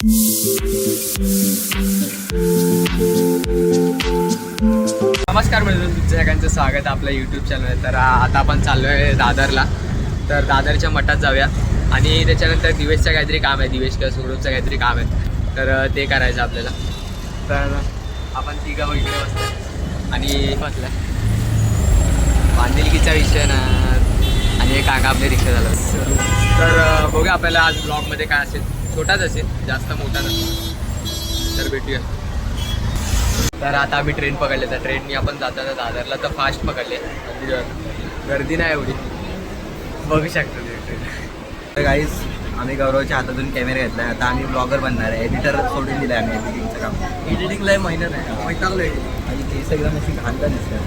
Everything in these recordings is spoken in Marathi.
नमस्कार म्हणजे तुमचं सगळ्यांचं स्वागत आपल्या यूट्यूब चॅनल तर आता आपण चाललो आहे दादरला. तर दादरच्या मठात जाऊया. आणि त्याच्यानंतर दिवेशचं काहीतरी काम आहे दिवेश किंवा सुखरूपचं काहीतरी काम आहे. तर ते करायचं आपल्याला. तर आपण तिघं वगैरे बसतो आणि बसलं बांधिलकीचा विषय ना. आणि काका आपले रिक्षा झालं तर बघूया आपल्याला आज ब्लॉगमध्ये काय असेल. छोटाच असेल जास्त मोठा नसेल. तर भेटूया. तर आता आम्ही ट्रेन पकडले. तर ट्रेननी आपण जाताना दादरला तर फास्ट पकडले. म्हणजे गर्दी नाही एवढी. बघू शकतो तुम्ही ट्रेन तर गाईज आम्ही गौरवच्या हातातून कॅमेरा घेतला आता आम्ही ब्लॉगर बनणार आहे. एडिटर सोडून दिलं आहे आम्ही एडिटिंगचं काम. एडिटिंगला मेहनत आहे. वैतागलो एडिटिंग आणि केस एकदम अशी घालता दिसतात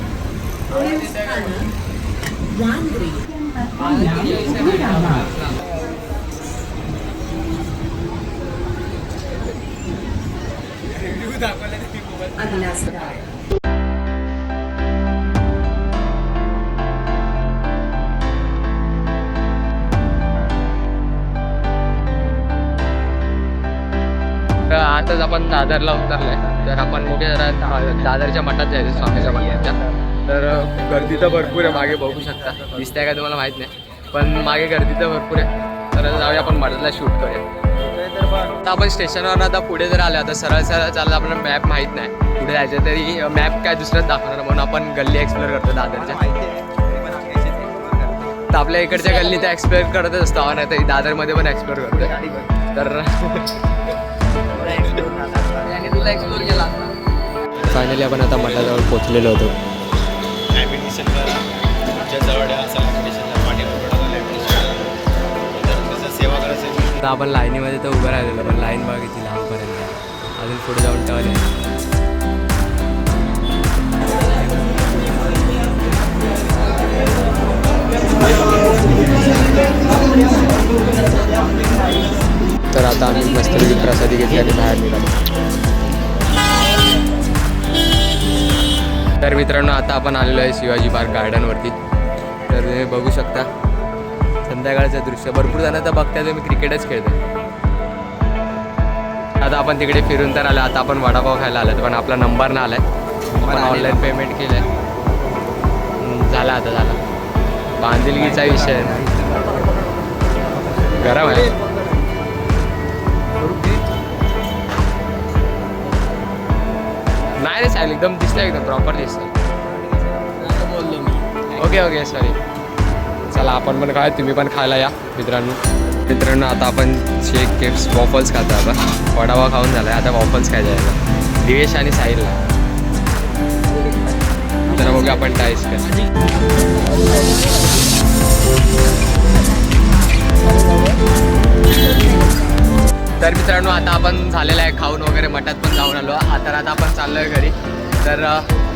तर आताच आपण दादरला उतरलाय. तर आपण मोठे जरा दादरच्या मठात जायचं स्वामीच्या मठाच्या. तर गर्दी तर भरपूर आहे मागे बघू शकता. दिसतंय का तुम्हाला? माहीत नाही. पण मागे गर्दी तर भरपूर आहे. तर जाऊया आपण मठातला शूट करूया. आता आपण स्टेशनवर आता पुढे जर आलो आता सरळ सरळ चाललं आपल्याला मॅप माहीत नाही. पुढे जायचं तरी मॅप काय दुसरंच दाखवणार म्हणून आपण गल्ली एक्सप्लोर करतो दादरच्या. तर आपल्या इकडच्या गल्ली तर एक्सप्लोर करतच असतो नाही तर दादरमध्ये पण एक्सप्लोर करतो तर तुला एक्सप्लोर केला. फायनली आपण आता मठाजवळ पोचलेलो होतो. आता आपण लाईनीमध्ये तर उभं राहिलेलो पण लाईन बघितली लांबपर्यंत अजून पुढे जाऊन ठेवले तर आता आम्ही मस्तपैकी प्रसादी घेतली आणि बाहेर निघालो. तर मित्रांनो आता आपण आलेलो आहे शिवाजी पार्क गार्डनवरती तर तुम्ही बघू शकता संध्याकाळचं दृश्य. भरपूर जण तर बघताय तुम्ही क्रिकेटच खेळताय. आता आपण तिकडे फिरून तर आलो आता आपण वडापाव खायला आलो पण आपला नंबर ना आलाय. आपण ऑनलाईन पेमेंट केलं आहे झाला आता झाला. बांधिलकीचा विषय. आहे. गरम आहे नाही रे साहेब एकदम दिसतंय एकदम प्रॉपर दिसतंय. ओके ओके सॉरी चला आपण पण काय तुम्ही पण खायला या मित्रांनो. मित्रांनो आता आपण शेक केप्स वॉफल्स खातो आता. वडावा खाऊन झाला आता वॉफल्स खायचं आहे दिवेश आणि साहिलला. तर मग आपण टाईस कर तर मित्रांनो आता आपण झालेलं आहे खाऊन वगैरे मठात पण जाऊन आलो. आता आता आपण चाललोय घरी. तर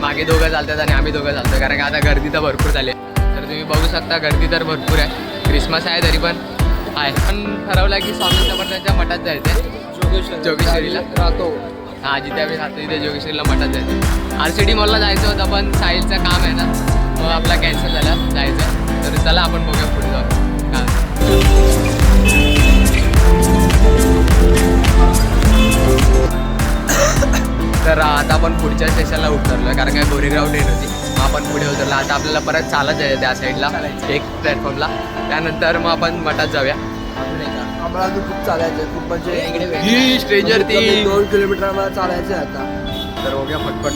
मागे दोघं चालतात आणि आम्ही दोघं चालतो कारण की आता गर्दी तर भरपूर झाली आहे. तर तुम्ही बघू शकता गर्दी तर भरपूर आहे. क्रिसमस आहे तरी पण. आहे. पण ठरवलं की स्वामी समर्थांच्या मठात जायचं जोगेश्वरीला. राहतो. हां जिथे आम्ही राहतो तिथे जोगेश्वरीला मठात जायचं आर सी डी मॉलला जायचं होतं पण साहिलचं काम आहे ना मग आपला कॅन्सल झालं. जायचं तर चला आपण बघूया पुढे जाऊ काय तर आता आपण पुढच्या स्टेशनला उतरलो कारण काय गोरेगाव ट्रेन होती. मग आपण पुढे उतरलो. आता आपल्याला परत चालत जायचं त्या साईडला एक प्लॅटफॉर्मला त्यानंतर मग आपण मठात जाऊया. आम्हाला अजून खूप चालायचं खूप म्हणजे ही स्ट्रेंजर ती दोन किलोमीटर आम्हाला चालायचं आता. तर बघूया पटपट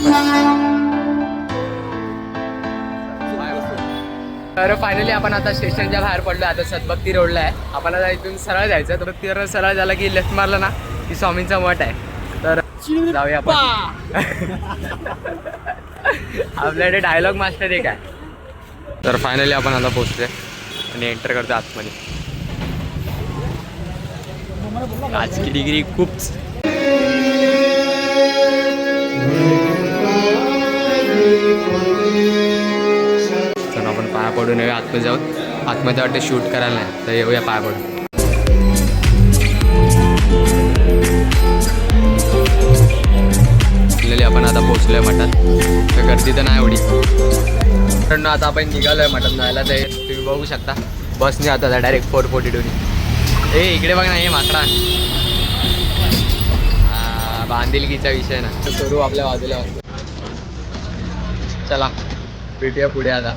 तर फायनली आपण आता स्टेशनच्या बाहेर पडलो आता सदभक्ती रोडला आहे. आपण आता इथून सरळ जायचं तर तिथं सरळ झालं की लेफ्ट मारला ना की स्वामींचा मठ आहे. जाऊया आपण. आपल्याकडे डायलॉग मास्टर एक आहे. तर फायनली आपण आता पोहोचतोय आणि एंटर करतो आतमध्ये. आजची डिग्री खूप तर आपण पाया पडून येऊया आतमध्ये जाऊन. आतमध्ये वाटते शूट करायला नाही तर येऊया पाया पडून. Finally आपण आता पोहोचलोय तर गर्दी तर नाही एवढी. पण आता आपण निघालोय मटन जायला ते तुम्ही बघू शकता. बसने आता डायरेक्ट फोर फोर्टी टूनी ए इकडे बघ ना हे माकडा. बांधिलकीचा विषय ना. तर करू आपल्या बाजूला. चला भेटूया पुढे आता.